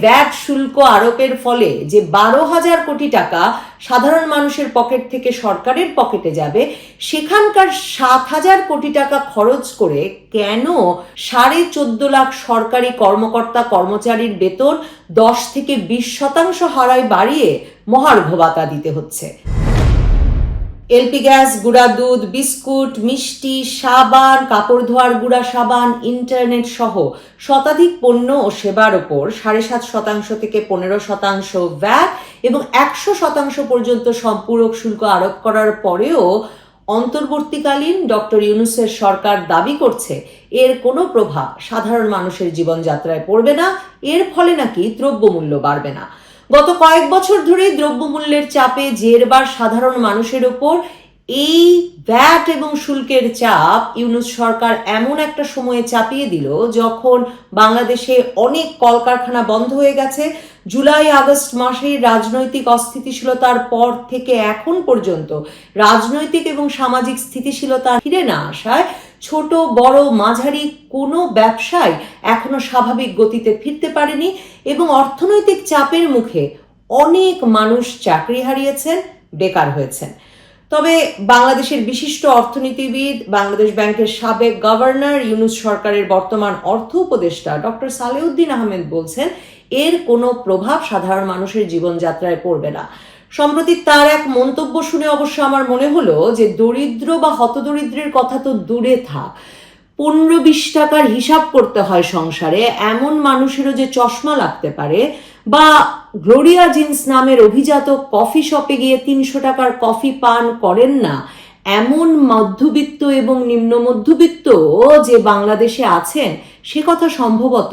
VAT শুল্ক আরোপের ফলে যে বারো হাজার কোটি টাকা সাধারণ মানুষের পকেট থেকে সরকারের পকেটে যাবে, সেখানকার সাত হাজার কোটি টাকা খরচ করে কেন সাড়ে চোদ্দ লাখ সরকারি কর্মকর্তা কর্মচারীর বেতন দশ থেকে বিশ শতাংশ হারায় বাড়িয়ে মহার্ঘ ভাতা দিতে হচ্ছে? এলপি গ্যাস, গুঁড়া দুধ, বিস্কুট, মিষ্টি, সাবান, কাপড় ধোয়ার গুঁড়া সাবান, ইন্টারনেট সহ শতাধিক পণ্য ও সেবার ওপর সাড়ে সাত শতাংশ থেকে পনেরো শতাংশ ভ্যাট এবং একশো শতাংশ পর্যন্ত সম্পূরক শুল্ক আরোপ করার পরেও অন্তর্বর্তীকালীন ডক্টর ইউনুসের সরকার দাবি করছে, এর কোনো প্রভাব সাধারণ মানুষের জীবনযাত্রায় পড়বে না, এর ফলে নাকি দ্রব্যমূল্য বাড়বে না। গত কয়েক বছর ধরে দ্রব্যমূল্যের চাপে জেরবার সাধারণ মানুষের ওপর এই ভ্যাট এবং শুল্কের চাপ ইউনুস সরকার এমন একটা সময়ে চাপিয়ে দিল যখন বাংলাদেশে অনেক কলকারখানা বন্ধ হয়ে গেছে। জুলাই, আগস্ট মাসে রাজনৈতিক অস্থিতিশীলতার পর থেকে এখন পর্যন্ত রাজনৈতিক এবং সামাজিক স্থিতিশীলতা ফিরে না আসায় ছোট, বড়, মাঝারি কোনো ব্যবসায় এখনও স্বাভাবিক গতিতে ফিরতে পারেনি এবং অর্থনৈতিক চাপের মুখে অনেক মানুষ চাকরি হারিয়েছেন, বেকার হয়েছেন। তবে বাংলাদেশের বিশিষ্ট অর্থনীতিবিদ, বাংলাদেশ ব্যাংকের সাবেক গভর্নর, ইউনুস সরকারের বর্তমান অর্থ উপদেষ্টা ডক্টর সালেউদ্দিন আহমেদ বলছেন, এর কোনো প্রভাব সাধারণ মানুষের জীবনযাত্রায় পড়বে না। সম্প্রতি তার এক মন্তব্য শুনে অবশ্য আমার মনে হলো যে দরিদ্র বা হতদরিদ্রের কথা তো দূরে থাক। পনেরো বিশ টাকার হিসাব করতে হয় সংসারে, এমন মানুষেরও যে চশমা লাগতে পারে বা গ্লোরিয়া জিন্স নামের অভিজাত কফি শপে গিয়ে তিনশো টাকার কফি পান করেন না। এমন মধ্যবিত্ত এবং নিম্ন মধ্যবিত্ত যে বাংলাদেশে আছেন, সে কথা সম্ভবত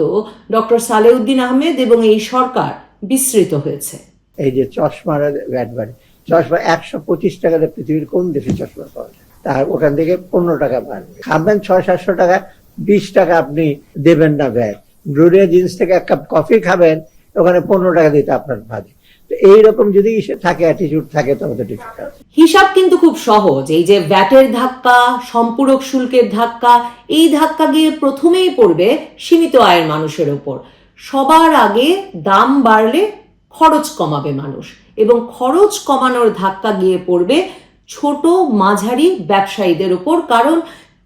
ডক্টর সালেউদ্দিন আহমেদ এবং এই সরকার বিস্মৃত হয়েছে। এই যে চশমার ভ্যাট বাড়ে চশমা একশো পঁচিশ টাকাতে পৃথিবীর কোন দেশে চশমা পাওয়া যায়? তার ওখান থেকে পনেরো টাকা বাড়বে খাবেন ছয় সাতশো টাকা, বিশ টাকা আপনি দেবেন না ভ্যাট গ্লোরিয়া জিন্স থেকে এক কাপ কফি খাবেন, ওখানে পনেরো টাকা দিতে আপনার তো এইরকম যদি থাকে অ্যাটিটিউড থাকে, তবে তো হিসাব কিন্তু খুব সহজ। এই যে ভ্যাটের ধাক্কা, সম্পূরক শুল্কের ধাক্কা, এই ধাক্কা গিয়ে প্রথমেই পড়বে সীমিত আয়ের মানুষের ওপর। সবার আগে দাম বাড়লে খরচ কমাবে মানুষ এবং খরচ কমানোর ধাক্কা গিয়ে পড়বে ছোট মাঝারি ব্যবসায়ীদের উপর, কারণ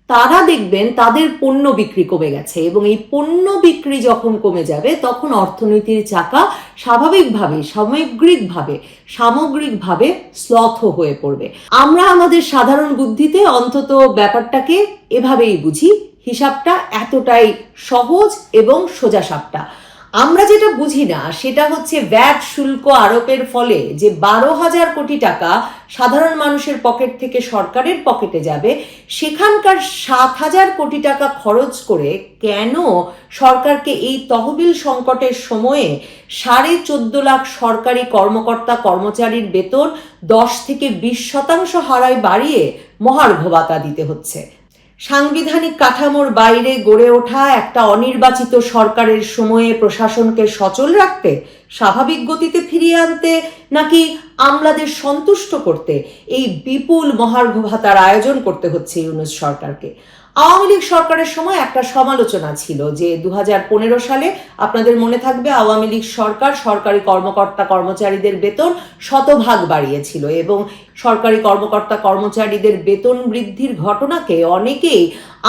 তারা দেখবেন তাদের পণ্য বিক্রি কমে গেছে এবং এই পণ্য বিক্রি যখন কমে যাবে, তখন অর্থনীতির চাকা স্বাভাবিকভাবে, সামগ্রিকভাবে সামগ্রিকভাবে স্লথ হয়ে পড়বে। আমরা আমাদের সাধারণ বুদ্ধিতে অন্তত ব্যাপারটাকে এভাবেই বুঝি, হিসাবটা এতটাই সহজ এবং সোজাসাপটা। আমরা যেটা বুঝি না, সেটা হচ্ছে ভ্যাট শুল্ক আরোপের ফলে যে বারো হাজার কোটি টাকা সাধারণ মানুষের পকেট থেকে সরকারের পকেটে যাবে, সেখানকার সাত হাজার কোটি টাকা খরচ করে কেন সরকারকে এই তহবিল সংকটের সময়ে সাড়ে চোদ্দ লাখ সরকারি কর্মকর্তা কর্মচারীর বেতন দশ থেকে বিশ শতাংশ হারায় বাড়িয়ে মহার্ঘ ভাতা দিতে হচ্ছে? সাংবিধানিক কাঠামোর বাইরে গড়ে ওঠা একটা অনির্বাচিত সরকারের সময়ে প্রশাসনকে সচল রাখতে, স্বাভাবিক গতিতে ফিরিয়ে আনতে, নাকি আমলাদের সন্তুষ্ট করতে এই বিপুল মহার্ঘ ভাতার আয়োজন করতে হচ্ছে ইউনুস সরকারকে? আওয়ামী লীগ সরকারের সময় একটা সমালোচনা ছিল যে দু হাজার পনেরো সালে আপনাদের মনে থাকবে আওয়ামী লীগ সরকার সরকারি কর্মকর্তা কর্মচারীদের বেতন শতভাগ বাড়িয়েছিল এবং সরকারি কর্মকর্তা কর্মচারীদের বেতন বৃদ্ধির ঘটনাকে অনেকেই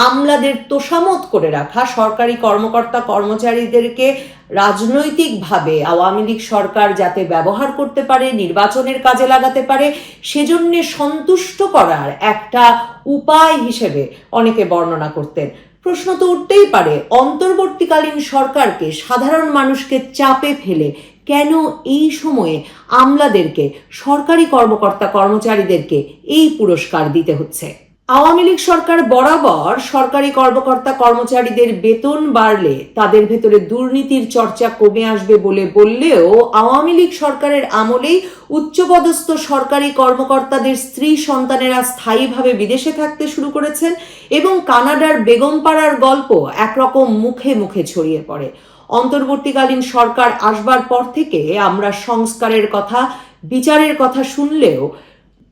আমলাদের তোষামত করে রাখা, সরকারি কর্মকর্তা কর্মচারীদেরকে রাজনৈতিকভাবে আওয়ামী লীগ সরকার যাতে ব্যবহার করতে পারে, নির্বাচনের কাজে লাগাতে পারে, সেজন্য সন্তুষ্ট করার একটা উপায় হিসেবে অনেকে বর্ণনা করতেন। প্রশ্ন তো উঠতেই পারে, অন্তর্বর্তীকালীন সরকারকে, সাধারণ মানুষকে চাপে ফেলে কেন এই সময়ে আমলাদেরকে, সরকারি কর্মকর্তা কর্মচারীদেরকে এই পুরস্কার দিতে হচ্ছে? আওয়ামী লীগ সরকার বরাবর সরকারি কর্মকর্তা কর্মচারীদের বেতন বাড়লে তাদের ভেতরে দুর্নীতির চর্চা কমে আসবে বলে বললেও আওয়ামী লীগ সরকারের আমলেই উচ্চপদস্থ সরকারি কর্মকর্তাদের স্ত্রী সন্তানেরা স্থায়ীভাবে বিদেশে থাকতে শুরু করেছেন এবং কানাডার বেগমপাড়ার গল্প একরকম মুখে মুখে ছড়িয়ে পড়ে। অন্তর্বর্তীকালীন সরকার আসবার পর থেকে আমরা সংস্কারের কথা, বিচারের কথা শুনলেও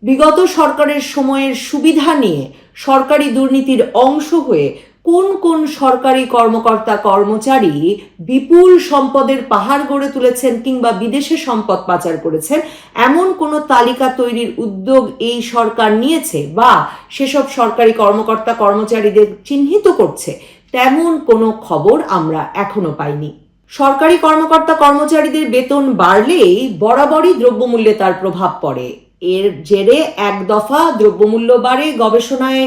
বিগত সরকারের সময়ের সুবিধা নিয়ে সরকারি দুর্নীতির অংশ হয়ে কোন কোন সরকারি কর্মকর্তা কর্মচারী বিপুল সম্পদের পাহাড় গড়ে তুলেছেন কিংবা বিদেশে সম্পদ পাচার করেছেন, এমন কোনো তালিকা তৈরির উদ্যোগ এই সরকার নিয়েছে বা সেসব সরকারি কর্মকর্তা কর্মচারীদের চিহ্নিত করছে, তেমন কোনো খবর আমরা এখনও পাইনি। সরকারি কর্মকর্তা কর্মচারীদের বেতন বাড়লেই বরাবরই দ্রব্যমূল্যে তার প্রভাব পড়ে। এর জেরে এক দফা দ্রব্যমূল্য বাড়ে গবেষণায়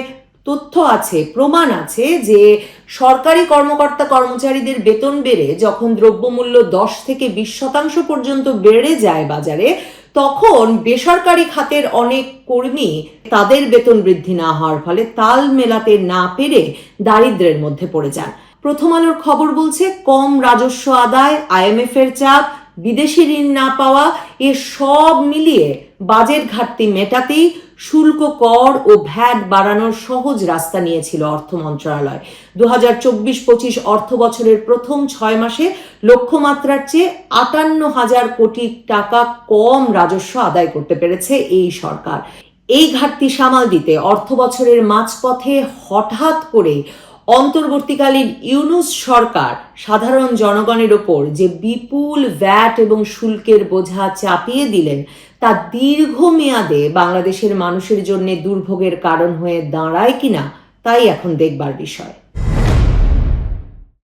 তথ্য আছে, প্রমাণ আছে যে সরকারি কর্মকর্তা কর্মচারীদের বেতন বেড়ে যখন দ্রব্যমূল্য দশ থেকে বিশ শতাংশ পর্যন্ত বেড়ে যায় বাজারে, তখন বেসরকারি খাতের অনেক কর্মী তাদের বেতন বৃদ্ধি না হওয়ার ফলে তাল মেলাতে না পেরে দারিদ্র্যের মধ্যে পড়ে যান। প্রথম আলোর খবর বলছে, কম রাজস্ব আদায় আইএমএফ এর চাপ বিদেশি ঋণ না পাওয়া, এ সব মিলিয়ে বাজেট ঘাটতি মেটাতেই শুল্ক কর ও ভ্যাট বাড়ানোর সহজ রাস্তা নিয়েছিল অর্থ মন্ত্রণালয়। দু হাজার চব্বিশ পঁচিশ অর্থ বছরের প্রথম ছয় মাসে লক্ষ্যমাত্রার চেয়ে আটান্ন হাজার কোটি টাকা কম রাজস্ব আদায় করতে পেরেছে এই সরকার। এই ঘাটতি সামাল দিতে অর্থ বছরের মাঝপথে হঠাৎ করে অন্তর্বর্তীকালীন ইউনুস সরকার সাধারণ জনগণের ওপর যে বিপুল ভ্যাট এবং শুল্কের বোঝা চাপিয়ে দিলেন, তা দীর্ঘমেয়াদে বাংলাদেশের মানুষের জন্য দুর্ভোগের কারণ হয়ে দাঁড়ায় কিনা, তাই এখন দেখবার বিষয়।